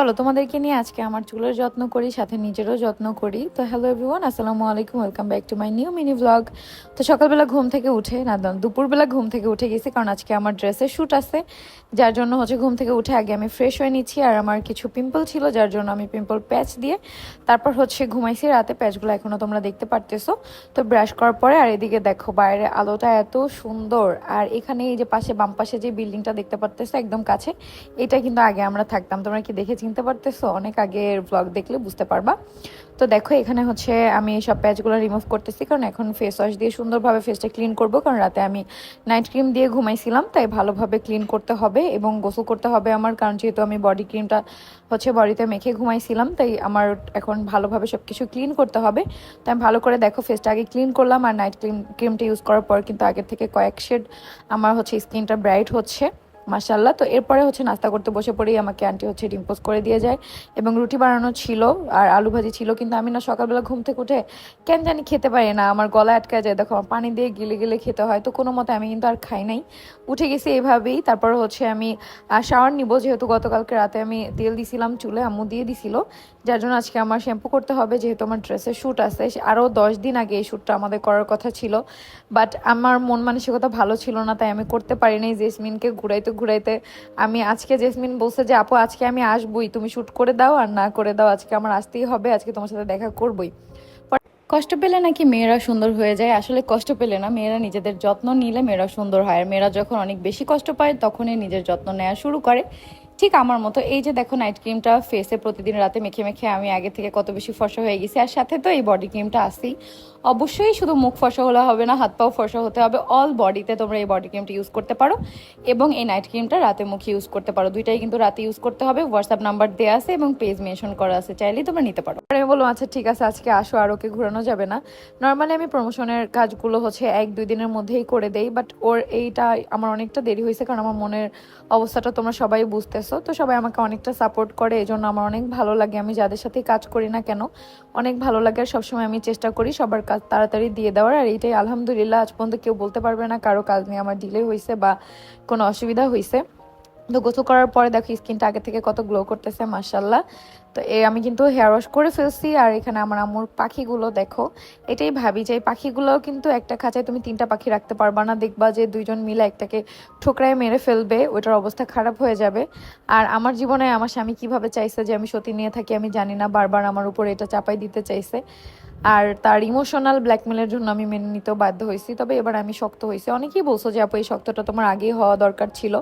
চলো, তোমাদেরকে নিয়ে আজকে আমার চুলের যত্ন করি, সাথে নিজেরও যত্ন করি। তো হ্যালো এভরিওয়ান আসসালামু আলাইকুম welcome back to my new mini blog তো সকালবেলা ঘুম থেকে উঠে, না দুপুরবেলা ঘুম থেকে উঠে গেছি, কারণ আজকে আমার ড্রেসের শ্যুট আছে। যার জন্য হচ্ছে ঘুম থেকে উঠে আগে আমি ফ্রেশ হয়ে নিচ্ছি, আর আমার কিছু পিম্পল ছিল, যার জন্য আমি পিম্পল প্যাচ দিয়ে তারপর হচ্ছে ঘুমাইছি রাতে। প্যাচগুলো এখনও তোমরা দেখতে পারতেছো। তো ব্রাশ করার পরে, আর এদিকে দেখো, বাইরে আলোটা এত সুন্দর। আর এখানে এই যে পাশে বাম পাশে যে বিল্ডিংটা দেখতে পারতেছো, একদম কাছে, এটা কিন্তু আগে আমরা থাকতাম। তোমরা কি দেখে চিনতে পারতেছো, অনেক আগের ব্লগ দেখলে বুঝতে পারবা। তো দেখো, এখানে হচ্ছে আমি সব প্যাচগুলো রিমুভ করতেছি, কারণ এখন ফেস ওয়াশ দিয়ে সুন্দরভাবে ফেসটা ক্লিন করব, কারণ রাতে আমি নাইট ক্রিম দিয়ে ঘুমাইছিলাম, তাই ভালোভাবে ক্লিন করতে হবে এবং গোসল করতে হবে আমার, কারণ যেহেতু আমি বডি ক্রিমটা হচ্ছে বডিতে মেখে ঘুমাইছিলাম, তাই আমার এখন ভালোভাবে সব কিছু ক্লিন করতে হবে। তাই ভালো করে দেখো ফেসটা আগে ক্লিন করলাম, আর নাইট ক্রিম ক্রিমটা ইউজ করার পর কিন্তু আগের থেকে কয়েক শেড আমার হচ্ছে স্কিনটা ব্রাইট হচ্ছে। মাসাল্লাহ তো এরপরে হচ্ছে নাস্তা করতে বসে পড়েই আমাকে আন্টি হচ্ছে ডিম্পোজ করে দিয়ে যায় এবং রুটি বানানো ছিল আর আলু ভাজি ছিল, কিন্তু আমি না সকালবেলা ঘুম থেকে উঠে কেন জানি খেতে পারি না, আমার গলা আটকে যায়। দেখো পানি দিয়ে গিলে গিলে খেতে হয়, তো কোনো মতে আমি কিন্তু আর খাই নাই। উঠে গেছি এভাবেই, তারপর হচ্ছে আমি শাওয়ার নিব, যেহেতু গতকালকে রাতে আমি তেল দিছিলাম, চুলে আম্মু দিয়ে দিছিল। যার জন্য আজকে আমার শ্যাম্পু করতে হবে, যেহেতু আমার ড্রেসের শ্যুট আছে। আরও দশ দিন আগে এই শ্যুটটা আমাদের করার কথা ছিল। বাট আমার মন মানসিকতা ভালো ছিল না, তাই আমি করতে পারিনি। জেসমিনকে ঘুরাইতে ঘুরাইতে আমি আজকে, জেসমিন বলছে যে, আপু, আজকে আমি আসবই। তুমি শ্যুট করে দাও আর না করে দাও, আজকে আমার আসতেই হবে। আজকে তোমার সাথে দেখা করবই। কষ্ট পেলে নাকি মেয়েরা সুন্দর হয়ে যায়? আসলে কষ্ট পেলে না। মেয়েরা নিজেদের যত্ন নিলে মেয়েরা সুন্দর হয়। আর মেয়েরা যখন অনেক বেশি কষ্ট পায়, তখনই নিজের যত্ন নেওয়া শুরু করে। ঠিক আমার মতো। এই যে দেখো নাইট ক্রিমটা ফেসে প্রতিদিন রাতে মেখে মেখে আমি আগে থেকে কত বেশি ফর্সা হয়ে গেছি। আর সাথে তো এই বডি ক্রিমটা আসি অবশ্যই শুধু মুখ ফর্সা হলে হবে না, হাত পাও ফর্সা হতে হবে। অল বডিতে তোমরা এই বডি ক্রিমটা ইউজ করতে পারো। এবং এই নাইট ক্রিমটা রাতে মুখে ইউজ করতে পারো। দুইটাই কিন্তু রাতে ইউজ করতে হবে। হোয়াটসঅ্যাপ নাম্বার দেওয়া আছে এবং পেজ মেনশন করা আছে। চাইলেই তোমরা নিতে পারো। আমি বললাম আচ্ছা ঠিক আছে, আজকে আসো, আর ওকে ঘোরানো যাবে না। নর্মালি আমি প্রমোশনের কাজগুলো হচ্ছে এক, দুই দিনের মধ্যেই করে দেই বাট ওর এইটা আমার অনেকটা দেরি হয়েছে, কারণ আমার মনের অবস্থাটা তোমরা সবাই বুঝতেছো। তো সবাই আমাকে অনেকটা সাপোর্ট করে এই জন্য আমার অনেক ভালো লাগে। আমি যাদের সাথে কাজ করি না কেন, অনেক ভালো লাগে। আর সবসময় আমি চেষ্টা করি সবার কাজ তাড়াতাড়ি দিয়ে দেওয়ার। আর এইটাই আলহামদুলিল্লাহ, আজ পর্যন্ত কেউ বলতে পারবে না কারও কাজ নিয়ে আমার ডিলে হয়েছে বা কোনো অসুবিধা হয়েছে তো গোসল করার পরে দেখো স্কিনটা আগে থেকে কত গ্লো করতেছে মার্শাল্লাহ তো এ আমি কিন্তু হেয়ার ওয়াশ করে ফেলছি আর এখানে আমার আম্মুর পাখিগুলো দেখো, এটাই ভাবি যে এই পাখিগুলো কিন্তু একটা খাঁচায় তুমি তিনটা পাখি রাখতে পারবা না, দেখবা যে দুইজন মিলে একটাকে ঠোকরায় মেরে ফেলবে ওইটার অবস্থা খারাপ হয়ে যাবে। আর আমার জীবনে আমার স্বামী কীভাবে চাইছে যে আমি সতী নিয়ে থাকি আমি জানি না, বারবার আমার উপর এটা চাপাই দিতে চাইছে। আর তার ইমোশনাল ব্ল্যাকমেলের জন্য আমি মেনে নিতেও বাধ্য হয়েছি। তবে এবার আমি শক্ত হয়েছি। অনেকেই বলছো যে, আপু, এই শক্তটা তোমার আগেই হওয়া দরকার ছিল।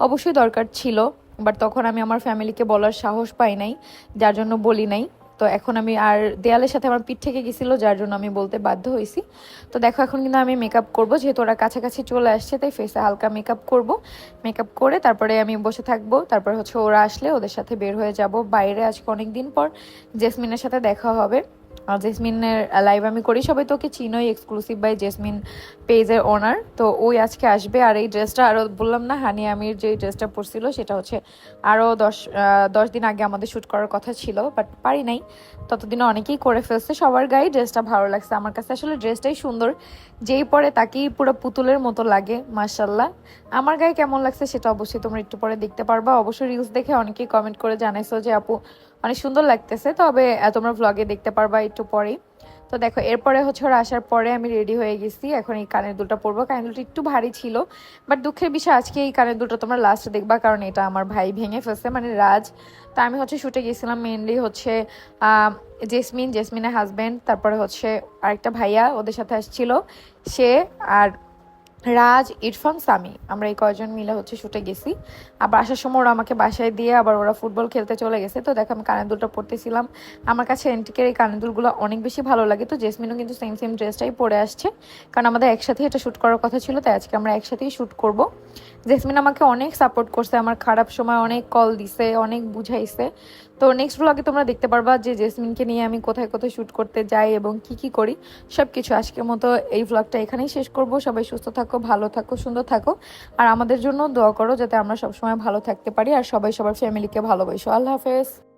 অবশ্যই দরকার ছিল বাট তখন আমি আমার ফ্যামিলিকে বলার সাহস পাই নাই, যার জন্য বলি নাই। তো এখন আমি আর দেয়ালের সাথে আমার পিঠ থেকে গেছিল, যার জন্য আমি বলতে বাধ্য হয়েছি। তো দেখো, এখন কিন্তু আমি মেকআপ করব, যেহেতু ওরা কাছাকাছি চলে আসছে, তাই ফেসে হালকা মেকআপ করব। মেকআপ করে তারপরে আমি বসে থাকব, তারপরে হচ্ছে ওরা আসলে ওদের সাথে বের হয়ে যাব। বাইরে আজকে অনেক দিন পর জেসমিনের সাথে দেখা হবে। জেসমিনের লাইভ আমি করি। সবাই তোকে চিনোই এক্সক্লুসিভ বাই জেসমিন পেজের ওনার তো ওই আজকে আসবে। আর এই ড্রেসটা আরও বললাম না, হানি আমির যে ড্রেসটা পরছিল, সেটা হচ্ছে আরও দশ দশ দিন আগে আমাদের শ্যুট করার কথা ছিল বাট পারি নাই। ততদিনে অনেকেই করে ফেলছে। সবার গায়ে ড্রেসটা ভালো লাগছে। আমার কাছে আসলে ড্রেসটাই সুন্দর। যেই পরে তাকেই পুরো পুতুলের মতো লাগে মার্শাল্লাহ আমার গায়ে কেমন লাগছে সেটা অবশ্যই তোমরা একটু পরে দেখতে পারবা। অবশ্যই রিলস দেখে অনেকেই কমেন্ট করে জানাইছো যে, আপু, অনেক সুন্দর লাগতেছে। তবে তোমরা ভ্লগে দেখতে পারবা একটু পরেই। তো দেখো, এরপরে হচ্ছে ওরা আসার পরে আমি রেডি হয়ে গেছি। এখন এই কানের দুটো পরবো। কানের দুলটা একটু ভারী ছিল বাট দুঃখের বিষয় আজকে এই কানের দুটো তোমার লাস্টে দেখবা, কারণ এটা আমার ভাই ভেঙে ফেলছে মানে রাজ। তা আমি হচ্ছে শুটে গেছিলাম মেনলি হচ্ছে জেসমিন, জেসমিনের হাজব্যান্ড তারপরে হচ্ছে আরেকটা ভাইয়া ওদের সাথে আসছিল, সে আর রাজ, ইরফান, সামি। আমরা এই কয়জন মিলে হচ্ছে শুটে গেছি। আবার আসার সময় ওরা আমাকে বাসায় দিয়ে আবার ওরা ফুটবল খেলতে চলে গেছে। তো দেখো, আমি কানের দুলটা পরতেছিলাম আমার কাছে এন্টিকের এই কানের দুলগুলো অনেক বেশি ভালো লাগে। তো জেসমিনও কিন্তু সেম সেম ড্রেসটাই পরে আসছে। কারণ আমাদের একসাথে এটা শ্যুট করার কথা ছিল, তাই আজকে আমরা একসাথেই শ্যুট করব। জেসমিন আমাকে অনেক সাপোর্ট করছে, আমার খারাপ সময় অনেক কল দিছে, অনেক বুঝাইছে। তো নেক্সট ব্লগে তোমরা দেখতে পারবা যে জেসমিনকে নিয়ে আমি কোথায় কোথায় শ্যুট করতে যাই এবং কি কি করি। সব কিছু আজকের মতো এই ব্লগটা এখানেই শেষ করব। সবাই সুস্থ থাকো, ভালো থাকো, সুন্দর থাকো। আর আমাদের জন্য দোয়া করো যাতে আমরা সবসময় ভালো থাকতে পারি। আর সবাই সবার ফ্যামিলিকে ভালোবাসো। আল্লাহ হাফেজ।